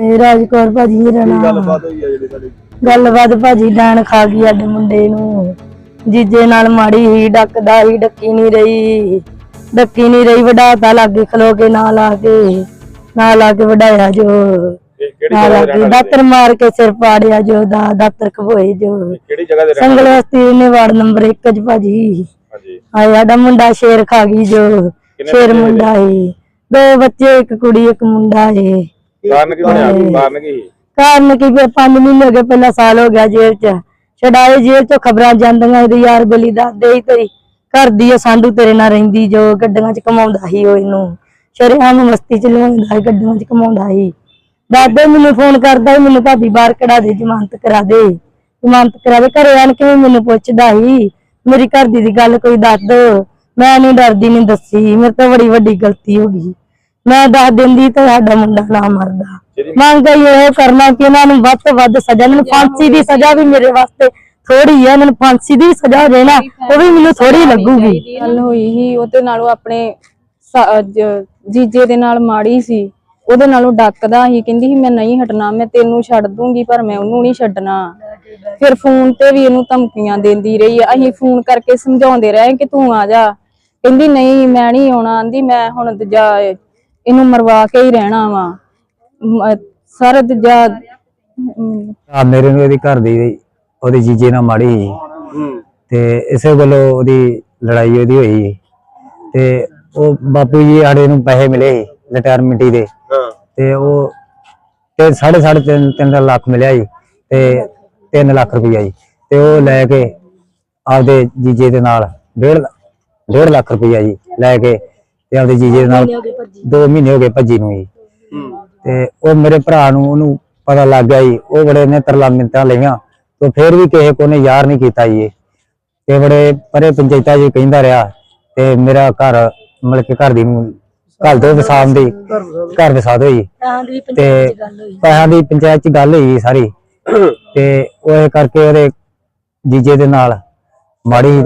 ਇਹ ਰਾਜਕੌਰ ਭਾਜੀ ਮੇਰਾ ਨਾਮ। ਗੱਲਬਾਤ ਹੋਈ ਆ ਜਿਹੜੀ ਤੁਹਾਡੀ? ਗੱਲਬਾਤ ਭਾਜੀ ਡਾਣ ਖਾ ਗਈ ਸਾਡੇ ਮੁੰਡੇ ਨੂੰ। ਜੀਜੇ ਨਾਲ ਮਾੜੀ ਹੀ ਡੱਕਦਾ ਹੀ ਡੱਕੀ ਨਹੀਂ ਰਹੀ। ਡੱਕੀ ਨਹੀਂ ਰਹੀ ਵਡਾਤਾ ਲਾਗੇ ਖਲੋ ਕੇ ਨਾਲ ਆ ਕੇ ਨਾਲ ਆ ਕੇ ਵਡਾਇਆ ਜੋ। ਇਹ ਕਿਹੜੀ ਨਾਲ ਜਗ੍ਹਾ ਆ ਦੇ ਕੇ ਰਹਿਣ ਵਾਲੇ ਦਾਤਰ ਮਾਰ ਕੇ ਸਿਰ ਪਾੜਿਆ ਜੋ ਦਾ ਦਾਤਰ ਖਬੋਏ ਜੋ। ਕਿਹੜੀ ਜਗ੍ਹਾ ਦੇ ਰਹਿਣ ਸੰਗਲ ਵਾਲੇ ਵਸਤੀ ਨੇ ਵਾਰਡ ਨੰਬਰ 1 ਚ ਭਾਜੀ। ਹਾਂਜੀ। ਆ ਸਾਡਾ ਮੁੰਡਾ ਸ਼ੇਰ ਖਾ ਗਈ ਜੋ। ਸ਼ੇਰ ਮੁੰਡਾ ਏ। ਦੋ ਬੱਚੇ ਇੱਕ ਕੁੜੀ ਇੱਕ ਮੁੰਡਾ ਏ। ਕਾਰਨ ਕੀ ਬਣਿਆ? ਕਾਰਨ ਕੀ? ਸੀ? ਕਾਰਨ ਕੀ? ਫਿਰ 5 ਮਹੀਨੇ ਹੋ ਗਏ ਪਹਿਲਾਂ ਸਾਲ ਹੋ ਗਿਆ ਜੇਲ੍ਹ ਚ। ਛਡਾਏ ਜੇਲ੍ਹ ਚੋਂ ਖਬਰਾਂ ਜਾਂਦੀਆਂ ਇਹਦੇ ਯਾਰ ਬਲੀ ਦੱਸਦੇ ਹੀ ਤੇਰੀ। ਘਰ ਦੀ ਆ ਸਾਂਢੂ ਤੇਰੇ ਨਾਲ ਰਹਿੰਦੀ ਜੋ ਗੱਡੀਆਂ ਚ ਕਮਾਉਂਦਾ ਸੀ ਉਹ ਇਹਨੂੰ। ਸ਼ਰੇਆਮ ਮਸਤੀ ਚ ਲਿਆਉਂਦਾ ਸੀ ਗੱਡੀਆਂ ਚ ਕਮਾਉਂਦਾ ਸੀ। ਦਾਦੇ ਮੈਨੂੰ ਫੋਨ ਕਰਦਾ ਸੀ ਮੈਨੂੰ ਭਾਬੀ ਬਾਹਰ ਕਢਾ ਦੇ ਜ਼ਮਾਨਤ ਕਰਾ ਦੇ। ਜ਼ਮਾਨਤ ਕਰਾ ਦੇ ਘਰੇ ਆਣ ਕੇ ਵੀ ਮੈਨੂੰ ਪੁੱਛਦਾ ਸੀ ਮੇਰੀ ਘਰ ਦੀ ਦੀ ਗੱਲ ਕੋਈ ਦੱਸ ਦੋ। ਮੈਂ ਨਹੀਂ ਡਰਦੀ ਨਹੀਂ ਦੱਸੀ ਮੇਰੇ ਤੋਂ ਬੜੀ ਵੱਡੀ ਗਲਤੀ ਹੋ ਗਈ। ਮੈਂ ਦੱਸ ਦਿੰਦੀ ਤਾਂ ਸਾਡਾ ਮੁੰਡਾ ਨਾ ਮਰਦਾ। ਮੰਗ ਇਹ ਹੈ ਕਰਨਾ ਕਿ ਇਹਨਾਂ ਨੂੰ ਵੱਧ ਤੋਂ ਵੱਧ ਸਜ਼ਾ। ਮੈਨੂੰ ਫਾਂਸੀ ਦੀ ਸਜ਼ਾ ਵੀ ਮੇਰੇ ਵਾਸਤੇ ਥੋੜੀ ਹੈ ਇਹਨਾਂ ਨੂੰ ਫਾਂਸੀ ਦੀ ਸਜ਼ਾ ਦੇਣਾ ਉਹ ਵੀ ਮੈਨੂੰ ਥੋੜੀ ਲੱਗੂਗੀ। ਗੱਲ ਹੋਈ ਸੀ ਉਹਦੇ ਨਾਲੋਂ ਆਪਣੇ ਜ- ਜੀਜੇ ਦੇ ਨਾਲ ਮਾੜੀ ਸੀ। ਉਹਦੇ ਨਾਲੋਂ ਡੱਕਦਾ ਸੀ। ਕਹਿੰਦੀ ਸੀ ਮੈਂ ਨਹੀਂ ਹਟਣਾ ਮੈਂ ਤੈਨੂੰ ਛੱਡ ਦੂੰਗੀ ਪਰ ਮੈਂ ਉਹਨੂੰ ਨਹੀਂ ਛੱਡਣਾ। ਫਿਰ ਫੋਨ ਤੇ ਵੀ ਇਹਨੂੰ ਧਮਕੀਆਂ ਦਿੰਦੀ ਰਹੀ ਆ। ਅਸੀਂ ਫੋਨ ਕਰਕੇ ਸਮਝਾਉਂਦੇ ਰਹੇ ਕਿ ਤੂੰ ਆ ਜਾ। ਕਹਿੰਦੀ ਨਹੀਂ ਮੈਂ ਨਹੀਂ ਆਉਣਾ। ਆਂਦੀ ਮੈਂ ਹੁਣ ਦੂਜਾ ਇਹਨੂੰ ਮਰਵਾ ਕੇ ਹੀ ਰਹਿਣਾ ਵਾ। ਸਰ ਦੂਜਾ ਆ ਮੇਰੇ ਨੂੰ ਇਹਦੀ ਘਰ ਦੀ ਉਹਦੇ ਜੀਜੇ ਨਾਲ ਮਾੜੀ ਸੀ। ਤੇ ਇਸੇ ਗੱਲੋਂ ਉਹਦੀ ਲੜਾਈ ਉਹਦੀ ਹੋਈ ਤੇ ਉਹ ਬਾਪੂ ਜੀ ਸਾਡੇ ਨੂੰ ਪੈਸੇ ਮਿਲੇ ਰਿਟਾਇਰਮੈਂਟ ਦੇ। ਹਾਂ। ਤੇ ਉਹ ਤੇ ਸਾਢੇ ਸਾਢੇ ਤਿੰਨ ਤਿੰਨ ਲੱਖ ਮਿਲਿਆ ਜੀ ਤੇ 3 ਲੱਖ ਰੁਪਈਆ ਜੀ। ਤੇ ਉਹ ਲੈ ਕੇ ਆਪਦੇ ਜੀਜੇ ਦੇ ਨਾਲ ਡੇਢ ਡੇਢ ਲੱਖ ਰੁਪਈਆ ਜੀ ਲੈ ਕੇ ਤੇ ਆਪਦੇ ਜੀਜੇ ਦੇ ਨਾਲ 2 ਮਹੀਨੇ ਹੋ ਗਏ ਭੱਜੀ ਨੂੰ ਜੀ। ਹੂੰ। ਤੇ ਉਹ ਮੇਰੇ ਭਰਾ ਨੂੰ ਉਹਨੂੰ ਪਤਾ ਲੱਗ ਗਿਆ ਜੀ। ਉਹ ਬੜੇ ਨੇ ਤਰਲਾ ਮਿੰਤਾਂ ਲਈਆਂ। ਤੇ ਫਿਰ ਵੀ ਕਿਸੇ ਕੋ ਨੇ ਯਾਰ ਨਹੀਂ ਕੀਤਾ ਜੀ। ਤੇ ਬੜੇ ਪਰੇ ਪੰਚਾਇਤਾਂ ਜੀ ਕਹਿੰਦਾ ਰਿਹਾ। ਤੇ ਮੇਰਾ ਘਰ ਮਤਲਬ ਕਿ ਘਰ ਦੀ ਨੂੰ ਘਰ ਦੇ ਵਸਾਮ ਦੀ ਘਰ ਵਸਾਦ ਹੋਈ ਤੇ ਪੈਸਿਆਂ ਦੀ ਪੰਚਾਇਤ ਚ ਗੱਲ ਹੋਈ ਸਾਰੀ। ਤੇ ਉਹ ਕਰਕੇ ਉਹਦੇ ਜੀਜੇ ਦੇ ਨਾਲ ਮਾੜੀ